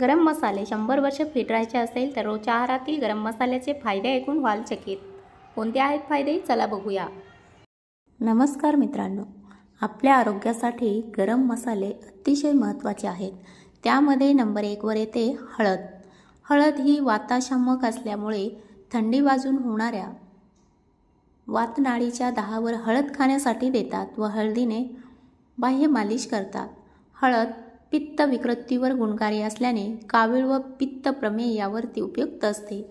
गरम मसाले शंभर वर्ष फिट राहायचे असेल तर रोजच्या आहारातील गरम मसाल्याचे फायदे ऐकून व्हाल चकित. कोणते आहेत फायदे? चला बघूया. नमस्कार मित्रांनो. आपल्या आरोग्यासाठी गरम मसाले अतिशय महत्त्वाचे आहेत. त्यामध्ये नंबर एकवर येते हळद. हळद ही वाताशामक असल्यामुळे थंडी वाजून होणाऱ्या वातनाळीच्या दहावर हळद खाण्यासाठी देतात व हळदीने बाह्य मालिश करतात. हळद पित्त विकृतीवर गुणकारी असल्याने कावीळ व पित्त प्रमेय यावर ती उपयुक्त असते.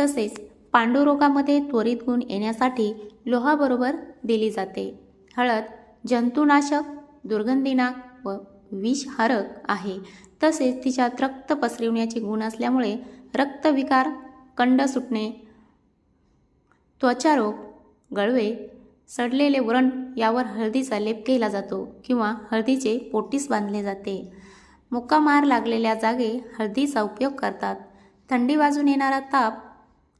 तसेच पांडुरोगामध्ये त्वरित गुण येण्यासाठी लोहाबरोबर दिली जाते. हळद जंतुनाशक दुर्गंधीनाक व विषहारक आहे. तसेच तिच्यात रक्त पसरविण्याचे गुण असल्यामुळे रक्तविकार कंड सुटणे त्वचारोग गळवे सडलेले वरण यावर हळदीचा लेप केला जातो किंवा हळदीचे पोटीस बांधले जाते. मुक्का मार लागलेल्या जागे हळदीचा उपयोग करतात. थंडी वाजून येणारा ताप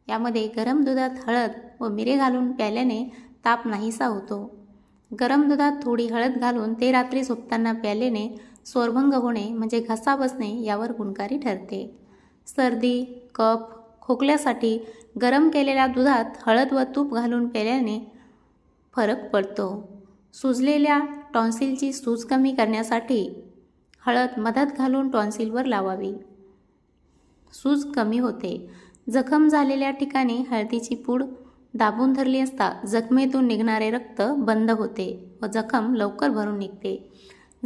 यामध्ये गरम दुधात हळद व मिरे घालून प्याल्याने ताप नाहीसा होतो. गरम दुधात थोडी हळद घालून ते रात्री झोपताना प्याल्याने स्वरभंग होणे म्हणजे घसा बसणे यावर गुणकारी ठरते. सर्दी कफ खोकल्यासाठी गरम केलेल्या दुधात हळद व तूप घालून प्याल्याने फरक पडतो. सुजलेल्या टॉन्सिलची सूज कमी करण्यासाठी हळद मधात घालून टॉन्सिलवर लावावी. सूज कमी होते. जखम झालेल्या ठिकाणी हळदीची पूड दाबून धरली असता जखमेतून निघणारे रक्त बंद होते व जखम लवकर भरून निघते.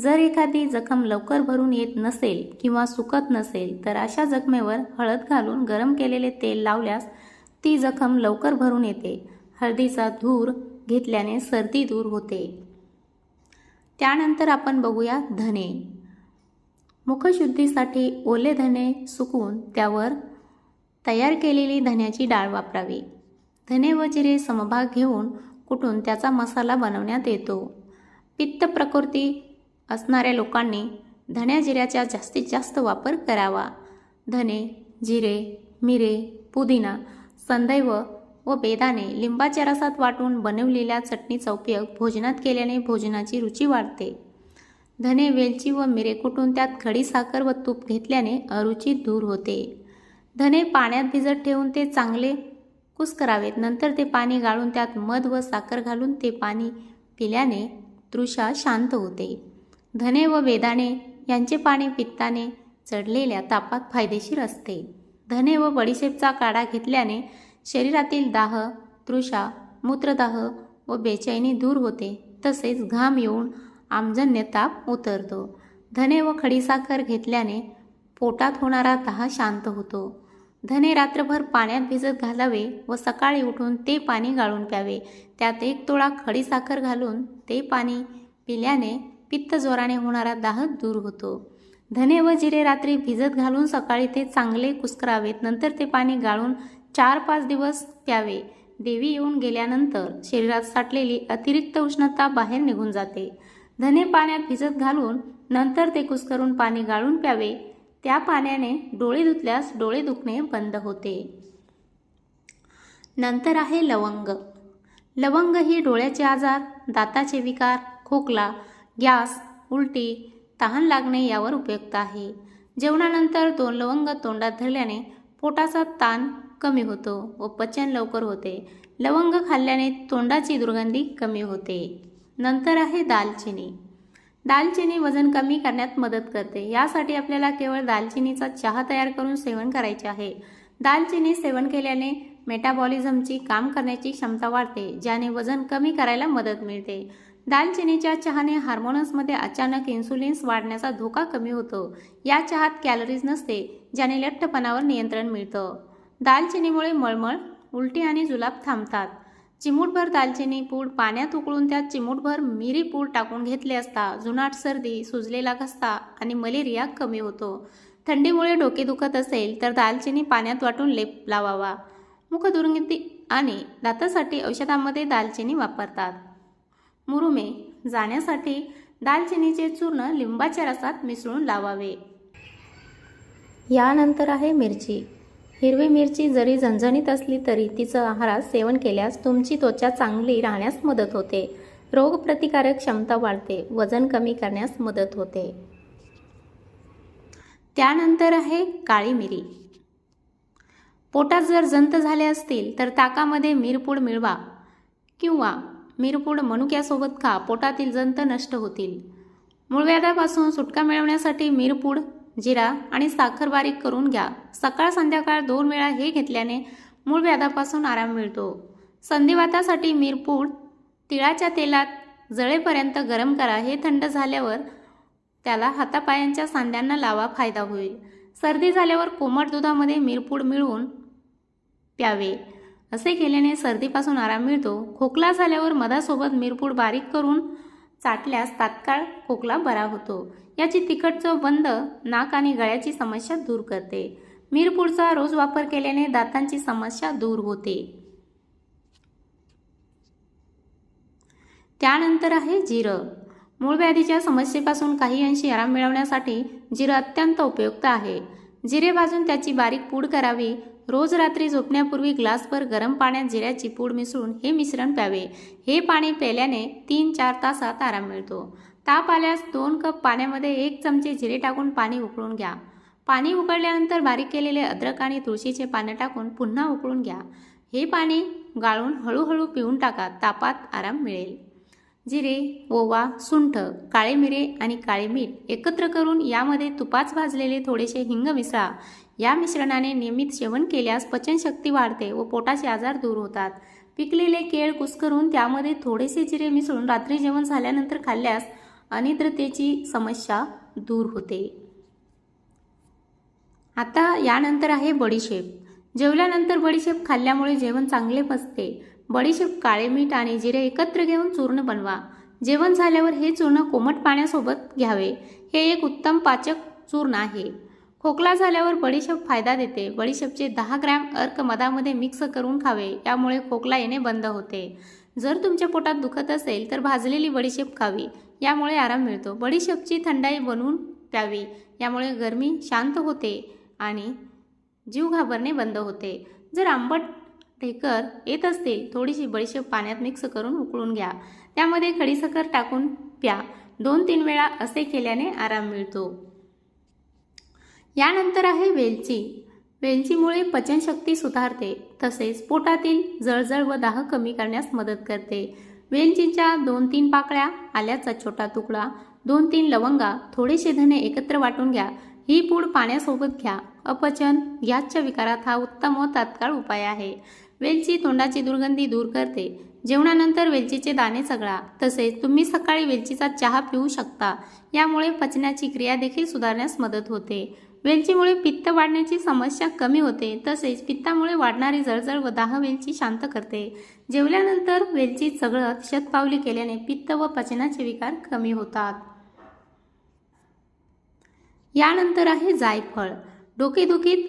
जर एखादी जखम लवकर भरून येत नसेल किंवा सुकत नसेल तर अशा जखमेवर हळद घालून गरम केलेले तेल लावल्यास ती जखम लवकर भरून येते. हळदीचा धूर घेतल्याने सर्दी दूर होते. त्यानंतर आपण बघूया धने. मुखशुद्धीसाठी ओले धने सुकून त्यावर तयार केलेली धन्याची डाळ वापरावी. धने व जिरे समभाग घेऊन कुटून त्याचा मसाला बनवण्यात येतो. पित्त प्रकृती असणाऱ्या लोकांनी धन्या जिऱ्याचा जास्तीत जास्त वापर करावा. धने जिरे मिरे पुदिना संदैव व बेदाणे लिंबाच्या रसात वाटून बनवलेल्या चटणीचा उपयोग भोजनात केल्याने भोजनाची रुची वाढते. धने वेलची व मिरे कुटून त्यात खडी साखर व तूप घेतल्याने अरुची दूर होते. धने पाण्यात भिजत ठेवून ते चांगले कुस करावेत. नंतर ते पाणी गाळून त्यात मध व साखर घालून ते पाणी पिल्याने तृषा शांत होते. धने व वेदाणे यांचे पाणी पित्ताने चढलेल्या तापात फायदेशीर असते. धने व बडीशेपचा काढा घेतल्याने शरीरातील दाह तृषा मूत्रदाह व बेचैनी दूर होते. तसेच घाम येऊन आमजन्य ताप उतरतो. धने व खडीसाखर घेतल्याने पोटात होणारा दाह शांत होतो. धने रात्रभर पाण्यात भिजत घालावे व सकाळी उठून ते पाणी गाळून प्यावे. त्यात एक तोळा खडीसाखर घालून ते पाणी पिल्याने पित्त जोराने होणारा दाह दूर होतो. धने व जिरे रात्री भिजत घालून सकाळी ते चांगले कुस्करावेत नंतर ते पाणी गाळून चार पाच दिवस प्यावे देवी येऊन गेल्यानंतर शरीरात साठलेली अतिरिक्त उष्णता बाहेर निघून जाते. धने पाण्यात भिजत घालून नंतर ते कुस्करून पाणी गाळून प्यावे. त्या पाण्याने डोळे धुतल्यास डोळे दुखणे बंद होते. नंतर आहे लवंग. लवंग ही डोळ्याचे आजार दाताचे विकार खोकला गॅस उलटी तहान लागणे यावर उपयुक्त आहे. जेवणानंतर दोन लवंग तोंडात धरल्याने पोटाचा ताण कमी होतो व पचन लवकर होते. लवंग खाल्ल्याने तोंडाची दुर्गंधी कमी होते. नंतर आहे दालचिनी. दालचिनी वजन कमी करण्यात मदत करते. यासाठी आपल्याला केवळ दालचिनीचा चहा तयार करून सेवन करायचे आहे. दालचिनी सेवन केल्याने मेटाबॉलिझमची काम करण्याची क्षमता वाढते ज्याने वजन कमी करायला मदत मिळते. दालचिनीच्या चहाने हार्मोन्समध्ये अचानक इन्सुलिन्स वाढण्याचा धोका कमी होतो. या चहात कॅलरीज नसते ज्याने लठ्ठपणावर नियंत्रण मिळतं. दालचिनीमुळे मळमळ उलटी आणि जुलाब थांबतात. चिमूटभर दालचिनी पूड पाण्यात उकळून त्यात चिमूटभर मिरी पूड टाकून घेतले असता जुनाट सर्दी सुजलेला घसा आणि मलेरिया कमी होतो. थंडीमुळे डोके दुखत असेल तर दालचिनी पाण्यात वाटून लेप लावावा. मुखदुर्गती आणि दातासाठी औषधामध्ये दालचिनी वापरतात. मुरुमे जाण्यासाठी दालचिनीचे चूर्ण लिंबाच्या रसात मिसळून लावावे. यानंतर आहे मिरची. हिरवी मिरची जरी झणझणीत असली तरी तिचं आहारात सेवन केल्यास तुमची त्वचा चांगली राहण्यास मदत होते. रोगप्रतिकारक क्षमता वाढते. वजन कमी करण्यास मदत होते. त्यानंतर आहे काळी मिरी. पोटात जर जंत झाले असतील तर ताकामध्ये मिरपूड मिळवा किंवा मिरपूड मनुक्यासोबत खा. पोटातील जंत नष्ट होतील. मूळव्याधापासून सुटका मिळवण्यासाठी मिरपूड जिरा आणि साखर बारीक करून घ्या. सकाळ संध्याकाळ दोन वेळा हे घेतल्याने मूळ व्याधापासून आराम मिळतो. संधिवातासाठी मिरपूड तिळाच्या तेलात जळेपर्यंत गरम करा. हे थंड झाल्यावर त्याला हातापायांच्या सांध्यांना लावा फायदा होईल. सर्दी झाल्यावर कोमट दुधामध्ये मिरपूड मिळवून प्यावे. असे केल्याने सर्दीपासून आराम मिळतो. खोकला झाल्यावर मधासोबत मिरपूड बारीक करून चाटल्यास तात्काळ खोकला बरा होतो. याची तिखट चव बंद नाक आणि गळ्याची समस्या दूर करते. मिरपूडचा रोज वापर केल्याने दातांची समस्या दूर होते. त्यानंतर आहे जिरं. मूळव्याधीच्या समस्येपासून काही अंशी आराम मिळवण्यासाठी जिरं अत्यंत उपयुक्त आहे. जिरे भाजून त्याची बारीक पूड करावी. रोज रात्री झोपण्यापूर्वी ग्लासभर गरम पाण्यात जिऱ्याची पूड मिसळून हे मिश्रण प्यावे. हे पाणी प्यायल्याने तीन चार तासात आराम मिळतो. ताप आल्यास दोन कप पाण्यामध्ये एक चमचे जिरे टाकून पाणी उकळून घ्या. पाणी उकळल्यानंतर बारीक केलेले अद्रक आणि तुळशीचे पानं टाकून पुन्हा उकळून घ्या. हे पाणी गाळून हळूहळू पिऊन टाका. तापात आराम मिळेल. जिरे ओवा सुंठ काळे मिरे आणि काळे मीठ एकत्र करून यामध्ये तुपाच भाजलेले थोडेसे हिंग मिसळा. या मिश्रणाने नियमित सेवन केल्यास पचनशक्ती वाढते व पोटाचे आजार दूर होतात. पिकलेले केळ कुस्करून त्यामध्ये थोडेसे जिरे मिसळून रात्री जेवण झाल्यानंतर खाल्ल्यास अनिद्रतेची समस्या दूर होते. आता यानंतर आहे बडीशेप. जेवल्यानंतर बडीशेप खाल्ल्यामुळे जेवण चांगले पचते बडीशेप काळे मीठ आणि जिरे एकत्र घेऊन चूर्ण बनवा. जेवण झाल्यावर हे चूर्ण कोमट पाण्यासोबत घ्यावे. हे एक उत्तम पाचक चूर्ण आहे. खोकला झाल्यावर बडीशेप फायदा देते. बडीशेपचे दहा ग्रॅम अर्क मधामध्ये मिक्स करून खावे. यामुळे खोकला येणे बंद होते. जर तुमच्या पोटात दुखत असेल तर भाजलेली बडीशेप खावी. यामुळे आराम मिळतो. बडीशेपची थंडाई बनवून प्यावी. यामुळे गरमी शांत होते आणि जीव घाबरणे बंद होते. जर आंबट ढेकर येत असतील थोडीशी बडीशेप पाण्यात मिक्स करून उकळून घ्या. त्यामध्ये खडीसाखर टाकून प्या. दोन तीन वेळा असे केल्याने आराम मिळतो. यानंतर आहे वेलची. वेलचीमुळे पचनशक्ती सुधारते तसेच पोटातील जळजळ व दाह कमी करण्यास मदत करते. वेलचीच्या दोन तीन पाकळ्या आल्याचा छोटा तुकडा दोन तीन लवंगा थोडेसे धने एकत्र वाटून घ्या. ही पूड पाण्यासोबत घ्या. अपचन गॅसच्या विकारात हा उत्तम व तात्काळ उपाय आहे. वेलची तोंडाची दुर्गंधी दूर करते. जेवणानंतर वेलचीचे दाणे सगळा. तसेच तुम्ही सकाळी वेलचीचा चहा पिऊ शकता. यामुळे पचनाची क्रिया देखील सुधारण्यास मदत होते. वेलचीमुळे पित्त वाढण्याची समस्या कमी होते तसेच पित्तामुळे वाढणारी जळजळ व दाह वेलची शांत करते. जेवल्यानंतर वेलची चगळत शतपावली केल्याने पित्त व पचनाचे विकार कमी होतात. यानंतर आहे जायफळ. डोकेदुखीत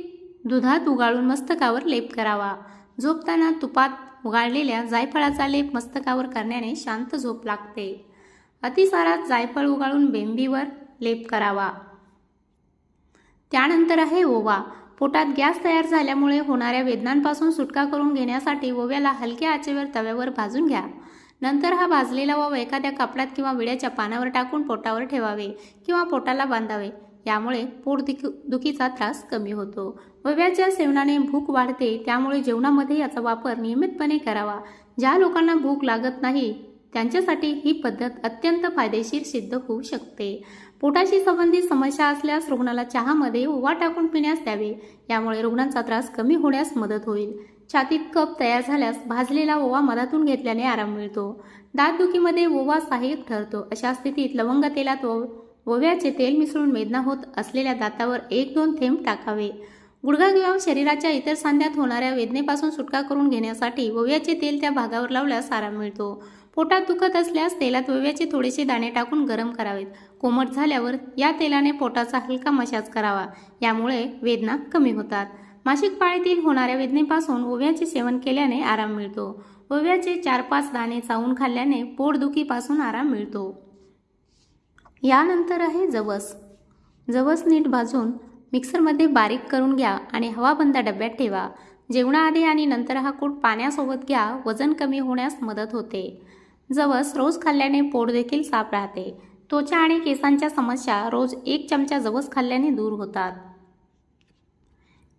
दुधात उगाळून मस्तकावर लेप करावा. झोपताना तुपात उगाळलेल्या जायफळाचा लेप मस्तकावर करण्याने शांत झोप लागते. अतिसारात जायफळ उगाळून बेंबीवर लेप करावा. त्यानंतर आहे ओवा. पोटात गॅस तयार झाल्यामुळे होणाऱ्या वेदनांपासून सुटका करून घेण्यासाठी ओव्याला हलक्या आचेवर तव्यावर भाजून घ्या. नंतर हा भाजलेला ओवा एखाद्या कापडात किंवा विड्याच्या पानावर टाकून पोटावर ठेवावे किंवा पोटाला बांधावे. यामुळे पोट दुखीचा त्रास कमी होतो. ओव्याच्या सेवनाने भूक वाढते त्यामुळे जेवणामध्ये याचा वापर नियमितपणे करावा. ज्या लोकांना भूक लागत नाही त्यांच्यासाठी ही पद्धत अत्यंत फायदेशीर सिद्ध होऊ शकते. पोटाशी संबंधित समस्या असल्यास रुग्णाला चहामध्ये ओवा टाकून पिण्यास द्यावे. यामुळे रुग्णांचा त्रास कमी होण्यास मदत होईल. छातीत कप तयार झाल्यास भाजलेला ओवा मधातून घेतल्याने आराम मिळतो. दातदुखीमध्ये ओवा सहाय्यक ठरतो. अशा स्थितीत लवंग तेलात ओव्याचे तेल मिसळून वेदना होत असलेल्या दातावर एक दोन थेंब टाकावे. गुडघा किंवा शरीराच्या इतर सांध्यात होणाऱ्या वेदनेपासून सुटका करून घेण्यासाठी ओव्याचे तेल त्या भागावर लावल्यास आराम मिळतो. पोटात दुखत असल्यास तेलात ओव्याचे थोडेसे दाणे टाकून गरम करावेत. कोमट झाल्यावर या तेलाने पोटाचा हलका मशाज करावा. यामुळे वेदना कमी होतात. मासिक पाळीतील होणाऱ्या वेदनेपासून ओव्याचे सेवन केल्याने आराम मिळतो. ओव्याचे चार पाच दाणे चावून खाल्ल्याने पोटदुखीपासून आराम मिळतो. यानंतर आहे जवस. जवस नीट भाजून मिक्सरमध्ये बारीक करून घ्या आणि हवाबंद डब्यात ठेवा. जेवणाआधी आणि नंतर हा कूट पाण्यासोबत घ्या. वजन कमी होण्यास मदत होते. जवस रोज खाल्ल्याने पोट देखील साफ राहते. त्वचा आणि केसांच्या समस्या रोज एक चमचा जवस खाल्ल्याने दूर होतात.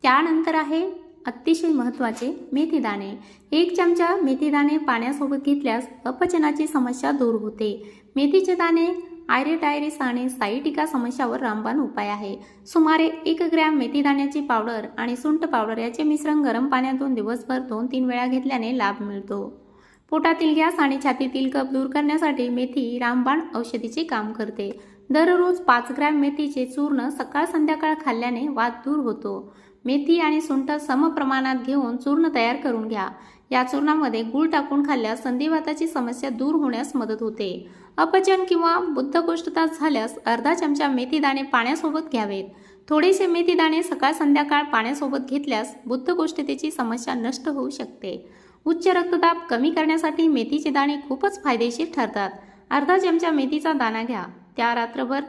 त्यानंतर आहे अतिशय महत्त्वाचे मेथीदाणे. एक चमचा मेथीदाणे पाण्यासोबत घेतल्यास अपचनाची समस्या दूर होते. मेथीचे दाणे आयरेटायरिस आणि साईटिका समस्यावर रामबाण उपाय आहे. सुमारे एक ग्रॅम मेथीदाण्याची पावडर आणि सुंठ पावडर याचे मिश्रण गरम पाण्यातून दिवसभर दोन तीन वेळा घेतल्याने लाभ मिळतो. पोटातील गॅस आणि छातीतील कप दूर करण्यासाठी मेथी रामबाण औषधीचे काम करते. दररोज पाच ग्रॅम मेथीचे चूर्ण सकाळ संध्याकाळ खाल्ल्याने वात दूर होतो. मेथी आणि सुंठ समप्रमाणात घेऊन चूर्ण तयार करून घ्या. या चूर्णामध्ये गूळ टाकून खाल्ल्यास संधिवाताची समस्या दूर होण्यास मदत होते. अपचन किंवा बुद्धकोष्ठता झाल्यास अर्धा चमचा मेथीदाणे पाण्यासोबत घ्यावेत. थोडेसे मेथीदाणे सकाळ संध्याकाळ पाण्यासोबत घेतल्यास बुद्धकोष्ठतेची समस्या नष्ट होऊ शकते. उच्च रक्तदाब कमी करण्यासाठी मेथीचे दाणे खूपच फायदेशीर ठरतात. अर्धा चमचा मेथीचा दाणा घ्या. त्या रात्रभर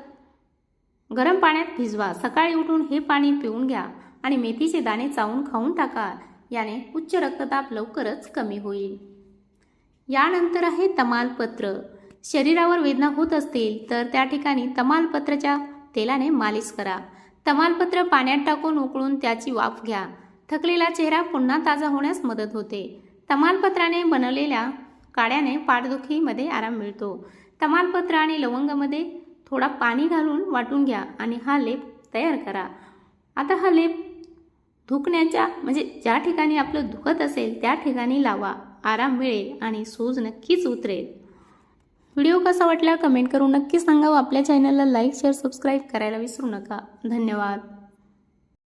गरम पाण्यात भिजवा. सकाळी उठून हे पाणी पिऊन घ्या आणि मेथीचे दाणे चावून खाऊन टाका. याने उच्च रक्तदाब लवकरच कमी होईल. यानंतर आहे तमालपत्र. शरीरावर वेदना होत असतील तर त्या ठिकाणी तमालपत्राच्या तेलाने मालिश करा. तमालपत्र पाण्यात टाकून उकळून त्याची वाफ घ्या. थकलेला चेहरा पुन्हा ताजा होण्यास मदत होते. तमालपत्राने बनवलेल्या काड्याने पाठदुखीमध्ये आराम मिळतो. तमालपत्र आणि लवंगामध्ये थोडा पाणी घालून वाटून घ्या आणि हा लेप तयार करा. आता हा लेप दुखण्याच्या म्हणजे ज्या ठिकाणी आपलं दुखत असेल त्या ठिकाणी लावा. आराम मिळेल आणि सूज नक्कीच उतरेल. व्हिडिओ कसा वाटला कमेंट करून नक्की सांगा आपल्या चॅनलला लाईक शेअर सबस्क्राईब करायला विसरू नका. धन्यवाद.